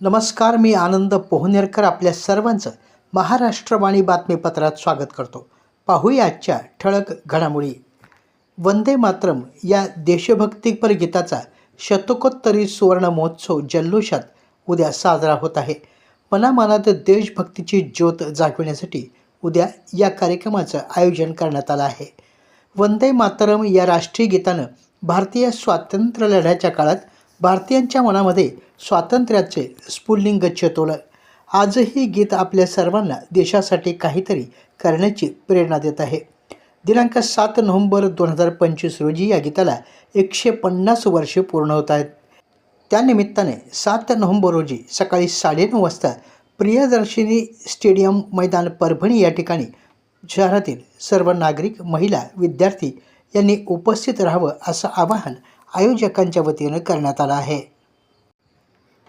नमस्कार मी आनंद पोहनेरकर आपल्या सर्वांचं महाराष्ट्रवाणी बातमीपत्रात स्वागत करतो. पाहूया आजच्या ठळक घडामोडी. वंदे मातरम या देशभक्तीपर गीताचा शतकोत्तरी सुवर्ण महोत्सव जल्लोषात उद्या साजरा होत आहे. मनामनात देशभक्तीची ज्योत जागविण्यासाठी उद्या या कार्यक्रमाचं आयोजन करण्यात आलं आहे. वंदे मातरम या राष्ट्रीय गीतानं भारतीय स्वातंत्र्य लढ्याच्या काळात भारतीयांच्या मनामध्ये स्वातंत्र्याचे स्फुल्लिंग चेतवलं. आजही गीत आपल्या सर्वांना देशासाठी काहीतरी करण्याची प्रेरणा देत आहे. दिनांक सात नोव्हेंबर दोन हजार पंचवीस रोजी या गीताला एकशे पन्नास वर्षे पूर्ण होत आहेत. त्यानिमित्ताने सात नोव्हेंबर रोजी सकाळी साडेनऊ वाजता प्रियदर्शिनी स्टेडियम मैदान परभणी या ठिकाणी शहरातील सर्व नागरिक महिला विद्यार्थी यांनी उपस्थित राहावं असं आवाहन आयोजकांच्या वतीनं करण्यात आला आहे.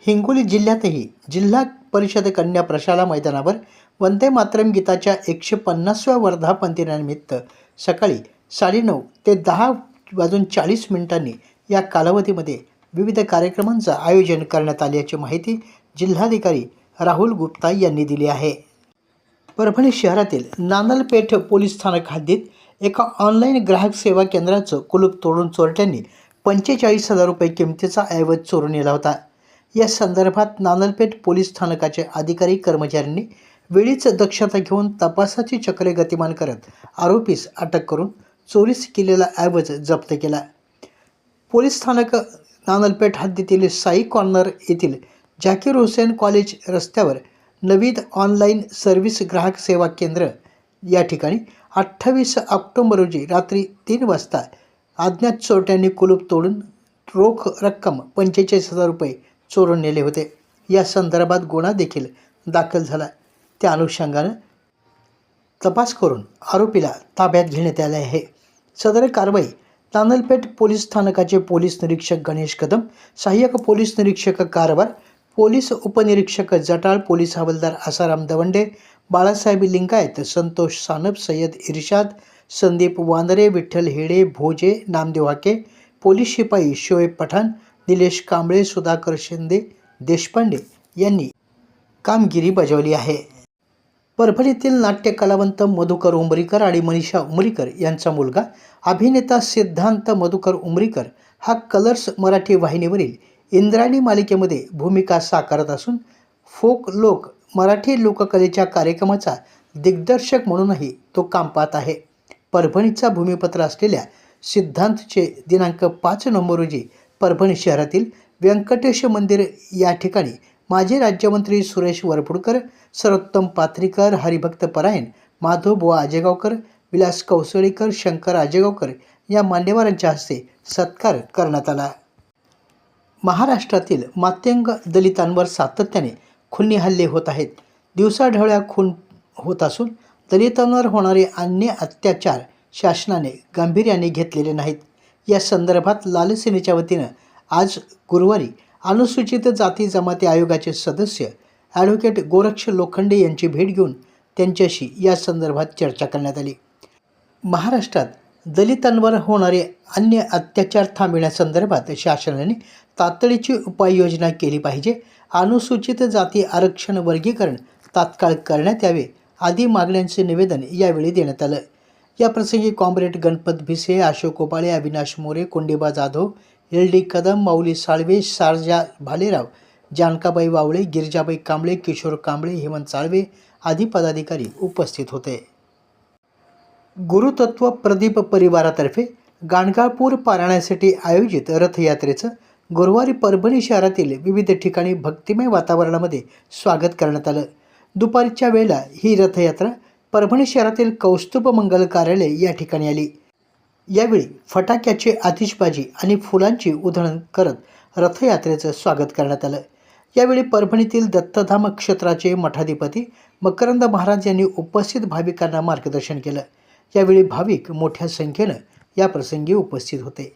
हिंगोली जिल्ह्यातही जिल्हा परिषद कन्या प्रशाला मैदानावर वंदे मातरम गीताच्या एकशे पन्नासव्या वर्धापनदिनानिमित्त सकाळी साडेनऊ ते दहा वाजून चाळीस मिनिटांनी या कालावधीमध्ये विविध कार्यक्रमांचं आयोजन करण्यात आल्याची माहिती जिल्हाधिकारी राहुल गुप्ता यांनी दिली आहे. परभणी शहरातील नानलपेठ पोलीस स्थानक हद्दीत एका ऑनलाईन ग्राहक सेवा केंद्राचं कुलूप तोडून चोरट्यांनी पंचेचाळीस हजार रुपये किमतीचा ऐवज चोरून नेला होता. या संदर्भात नानलपेठ पोलीस स्थानकाचे अधिकारी कर्मचाऱ्यांनी वेळीच दक्षता घेऊन तपासाची चक्रे गतिमान करत आरोपीस अटक करून चोरीस केलेला ऐवज जप्त केला. पोलीस स्थानक नानलपेठ हद्दीतील साई कॉर्नर येथील झाकीर हुसेन कॉलेज रस्त्यावर नवीद ऑनलाईन सर्व्हिस ग्राहक सेवा केंद्र या ठिकाणी अठ्ठावीस ऑक्टोबर रोजी रात्री तीन वाजता अज्ञात चोरट्यांनी कुलूप तोडून रोख रक्कम पंचेचाळीस हजार रुपये चोरून नेले होते. या संदर्भात गुन्हा देखील दाखल झाला. त्या अनुषंगानं तपास करून आरोपीला ताब्यात घेण्यात आले आहे. सदर कारवाई तांदलपेठ पोलीस स्थानकाचे पोलीस निरीक्षक गणेश कदम सहाय्यक पोलीस निरीक्षक कारभार पोलीस उपनिरीक्षक जटाळ पोलीस हवालदार आसाराम दवंडे बाळासाहेब लिंगायत संतोष सानप सय्यद इर्शाद संदीप वांदरे विठ्ठल हेडे भोजे नामदेव हाके पोलीस शिपाई शोएब पठाण निलेश कांबळे सुधाकर शिंदे देशपांडे यांनी कामगिरी बजावली आहे परभणीतील नाट्य कलावंत मधुकर उमरीकर आणि मनीषा उमरीकर यांचा मुलगा अभिनेता सिद्धांत मधुकर उमरीकर हा कलर्स मराठी वाहिनीवरील इंद्रायणी मालिकेमध्ये भूमिका साकारत असून फोक लोक मराठी लोककलेच्या कार्यक्रमाचा दिग्दर्शक म्हणूनही तो काम पाहत आहे परभणीचा भूमिपत्र असलेल्या सिद्धांतचे दिनांक पाच नोव्हेंबर रोजी परभणी शहरातील व्यंकटेश मंदिर या ठिकाणी माजी राज्यमंत्री सुरेश वरपुडकर सर्वोत्तम पात्रीकर हरिभक्त परायण माधवबुवा आजेगावकर विलास कौसळीकर शंकर आजेगावकर या मान्यवरांच्या हस्ते सत्कार करण्यात आला. महाराष्ट्रातील मात्यंग दलितांवर सातत्याने खुन्नी हल्ले होत आहेत. दिवसाढवळ्या खून होत असून दलितांवर होणारे अन्य अत्याचार शासनाने गांभीर्याने घेतलेले नाहीत. या संदर्भात लाल सेनेच्या वतीनं आज गुरुवारी अनुसूचित जाती जमाती आयोगाचे सदस्य ॲडव्होकेट गोरक्ष लोखंडे यांची भेट घेऊन त्यांच्याशी या संदर्भात चर्चा करण्यात आली. महाराष्ट्रात दलितांवर होणारे अन्य अत्याचार थांबविण्यासंदर्भात शासनाने तातडीची उपाययोजना केली पाहिजे. अनुसूचित जाती आरक्षण वर्गीकरण तात्काळ करण्यात यावे आदी मागण्यांचे निवेदन यावेळी देण्यात आलं. या प्रसंगी comrade Ganpat Bhise Ashok Kopale Avinash More Kondeba Jadhav L D Kadam Mauli Salve Sharja Bhalerao Jankabai Vawale Girjabai Kamble Kishor Kamble Hemant Salve आदी पदाधिकारी उपस्थित होते. गुरुतत्व प्रदीप परिवारातर्फे गाणगापूर पारायणासाठी आयोजित रथयात्रेचं गुरुवारी परभणी शहरातील विविध ठिकाणी भक्तिमय वातावरणामध्ये स्वागत करण्यात आलं. दुपारच्या वेळेला ही रथयात्रा परभणी शहरातील कौस्तुभ मंगल कार्यालय या ठिकाणी आली. यावेळी फटाक्याची आतिषबाजी आणि फुलांची उधळण करत रथयात्रेचं स्वागत करण्यात आलं. यावेळी परभणीतील दत्तधाम क्षेत्राचे मठाधिपती मकरंद महाराज यांनी उपस्थित भाविकांना मार्गदर्शन केलं. यावेळी भाविक मोठ्या संख्येनं या प्रसंगी उपस्थित होते.